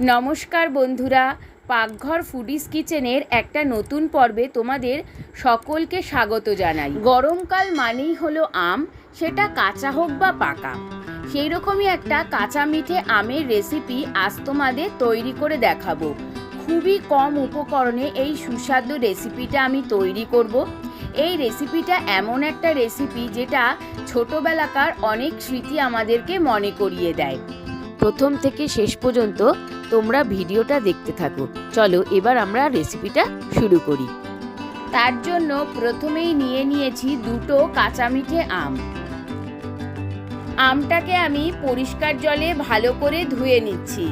নমস্কার বন্ধুরা, পাকঘর ফুডিস কিচেনের একটা নতুন পর্বে তোমাদের সকলকে স্বাগত জানাই। গরমকাল মানেই হলো আম, সেটা কাঁচা হোক বা পাকা। সেই রকমই একটা কাঁচা মিঠে আমের রেসিপি আজ তোমাদের তৈরি করে দেখাবো। খুবই কম উপকরণে এই সুস্বাদু রেসিপিটা আমি তৈরি করব। এই রেসিপিটা এমন একটা রেসিপি যেটা ছোটবেলাকার অনেক স্মৃতি আমাদেরকে মনে করিয়ে দেয়। প্রথম থেকে শেষ পর্যন্ত তোমরা ভিডিওটা দেখতে থাকো। চলো এবার আমরা রেসিপিটা শুরু করি। তার জন্য প্রথমেই নিয়ে নিয়েছি দুটো কাঁচা মিঠে আম। আমটাকে আমি পরিষ্কার জলে ভালো করে ধুয়ে নিচ্ছি।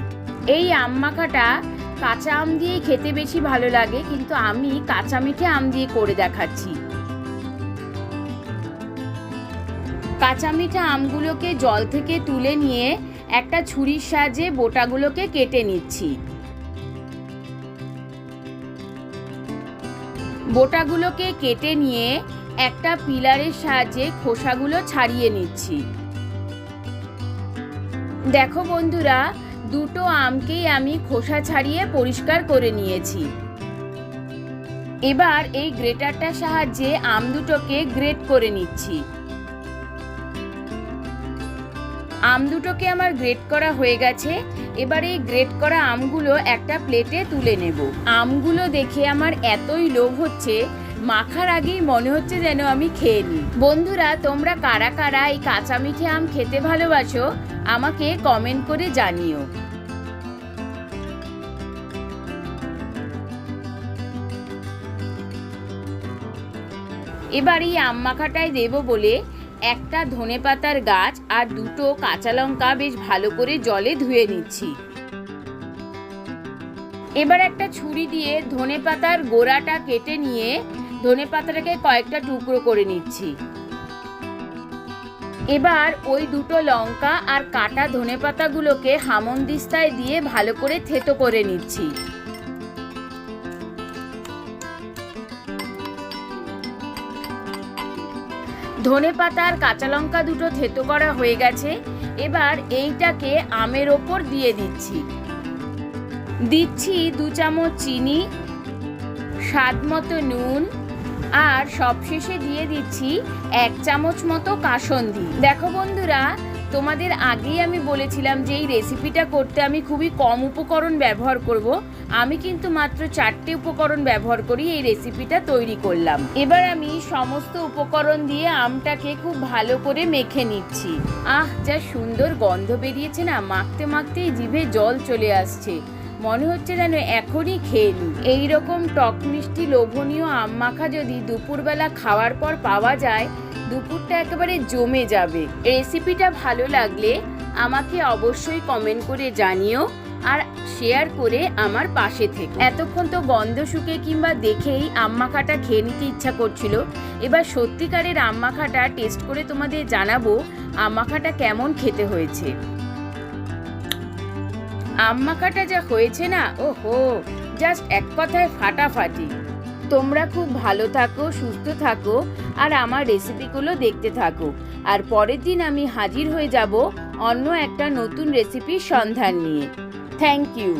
এই আম মাখাটা কাঁচা আম দিয়ে খেতে বেশি ভালো লাগে, কিন্তু আমি কাঁচা মিঠে আম দিয়ে করে দেখাচ্ছি। কাঁচা মিঠা আমগুলোকে জল থেকে তুলে নিয়ে একটা ছুরির সাহায্যে বোটাগুলোকে কেটে নিচ্ছি। বোটাগুলোকে কেটে নিয়ে একটা পিলারের সাহায্যে খোসাগুলো ছাড়িয়ে নিচ্ছি। দেখো বন্ধুরা, দুটো আমকেই আমি খোসা ছাড়িয়ে পরিষ্কার করে নিয়েছি। এবার এই গ্রেটারটার সাহায্যে আম দুটোকে গ্রেট করে নিচ্ছি। আম দুটোকে আমার গ্রেট করা হয়ে গেছে। এবার এই গ্রেট করা আমগুলো একটা প্লেটে তুলে নেব। আমগুলো দেখে আমার এতই লোভ হচ্ছে, মাখার আগেই মনে হচ্ছে যেন আমি খেয়ে নিই। বন্ধুরা, তোমরা কারা কারা এই কাঁচা মিঠে আম খেতে ভালোবাসো, আমাকে কমেন্ট করে জানিও। এবার এই আম মাখাটায় দেবো বলে একটা ধনেপাতার গাছ আর দুটো কাঁচা লঙ্কা বেশ ভালো করে জলে ধুয়ে নিচ্ছি। এবার একটা ছুরি দিয়ে ধনেপাতার গোড়াটা কেটে নিয়ে ধনেপাতাটাকে কয়েকটা টুকরো করে নিচ্ছি। এবার ওই দুটো লঙ্কা আর কাটা ধনেপাতাগুলোকে হামনদিস্তায় দিয়ে ভালো করে থেতো করে নিচ্ছি। ধনে পাতা আর কাঁচা লঙ্কা দুটো থেতো করা হয়ে গেছে। এবার এইটাকে আমের ওপর দিয়ে দিচ্ছি। দিচ্ছি দু চামচ চিনি, স্বাদ মতো নুন, আর সবশেষে দিয়ে দিচ্ছি এক চামচ মতো কাসন্দি। দেখো বন্ধুরা তোমাদের আগেই আমি বলেছিলাম যে এই রেসিপিটা করতে আমি খুবই কম উপকরণ ব্যবহার করব। আমি কিন্তু মাত্র চারটে উপকরণ ব্যবহার করি, এই রেসিপিটা তৈরি করলাম। এবার আমি সমস্ত উপকরণ দিয়ে আমটাকে খুব ভালো করে মেখে নিচ্ছি। আহ, যা সুন্দর গন্ধ বেরিয়েছে না, মাখতে মাখতেই জিভে জল চলে আসছে। মনে হচ্ছে যেন এখনই খেয়ে নিই। এইরকম টক মিষ্টি লোভনীয় আম মাখা যদি দুপুরবেলা খাওয়ার পর পাওয়া যায় দুপুরটা একেবারে জমে যাবে। রেসিপিটা ভালো লাগলে আমাকে অবশ্যই কমেন্ট করে জানিও আর শেয়ার করে আমার পাশে থেকে। এতক্ষণ তো গন্ধ শুকে কিংবা দেখেই আম্মাখাটা খেয়ে নিতে ইচ্ছা করছিল। এবার সত্যিকারের আম্মাখাটা টেস্ট করে তোমাদের জানাব আম্মাখাটা কেমন খেতে হয়েছে। আম্মাখাটা যা হয়েছে না ও হো জাস্ট এক কথায় ফাটাফাটি। তোমরা খুব ভালো থাকো, সুস্থ থাকো, আর আমার রেসিপিগুলো দেখতে থাকো। আর পরের দিন আমি হাজির হয়ে যাব অন্য একটা নতুন রেসিপির সন্ধান নিয়ে। Thank you